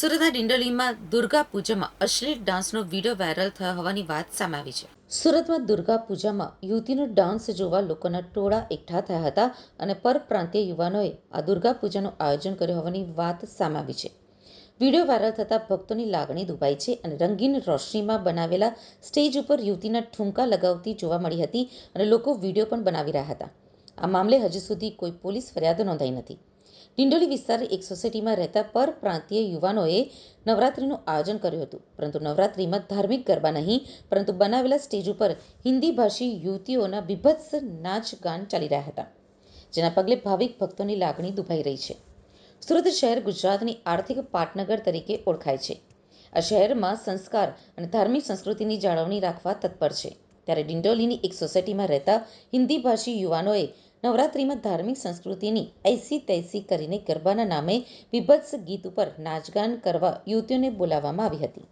સુરતના ડિંડોલીમાં દુર્ગા પૂજામાં અશ્લીલ ડાન્સનો video viral થયો હોવાની વાત સામે આવી છે. સુરતમાં દુર્ગા પૂજામાં યુવતીનો ડાન્સ જોવા લોકોના ટોળા એકઠા થયા હતા અને પરપ્રાંતીય યુવાનોએ આ દુર્ગા પૂજાનું આયોજન કર્યું હોવાની વાત સામે આવી છે. વીડિયો વાયરલ થતાં ભક્તોની લાગણી દુભાઈ છે અને રંગીન રોશનીમાં બનાવેલા સ્ટેજ ઉપર યુવતીના ઠુમકા લગાવતી જોવા મળી હતી અને લોકો વીડિયો પણ બનાવી રહ્યા હતા. આ મામલે હજુ સુધી કોઈ પોલીસ ફરિયાદ નોંધાઈ નથી. ડિંડોલી વિસ્તારની એક સોસાયટીમાં રહેતા પરપ્રાંતીય યુવાનોએ નવરાત્રિનું આયોજન કર્યું હતું. પરંતુ નવરાત્રિમાં ધાર્મિક ગરબા નહીં, પરંતુ બનાવેલા સ્ટેજ ઉપર હિન્દી ભાષી યુવતીઓના બીભત્સ નાચ ગાન ચાલી રહ્યા હતા, જેના પગલે ભાવિક ભક્તોની લાગણી દુભાઈ રહી છે. સુરત શહેર ગુજરાતની આર્થિક પાટનગર તરીકે ઓળખાય છે. આ શહેરમાં સંસ્કાર અને ધાર્મિક સંસ્કૃતિની જાળવણી રાખવા તત્પર છે. ત્યારે ડિંડોલીની એક સોસાયટીમાં રહેતા હિન્દી ભાષી યુવાનોએ નવરાત્રિમાં ધાર્મિક સંસ્કૃતિની ऐसी તૈસી કરીને ગરબાના નામે બીભત્સ ગીત ઉપર નાચગાન કરવા યુવતીઓને બોલાવવામાં આવી હતી.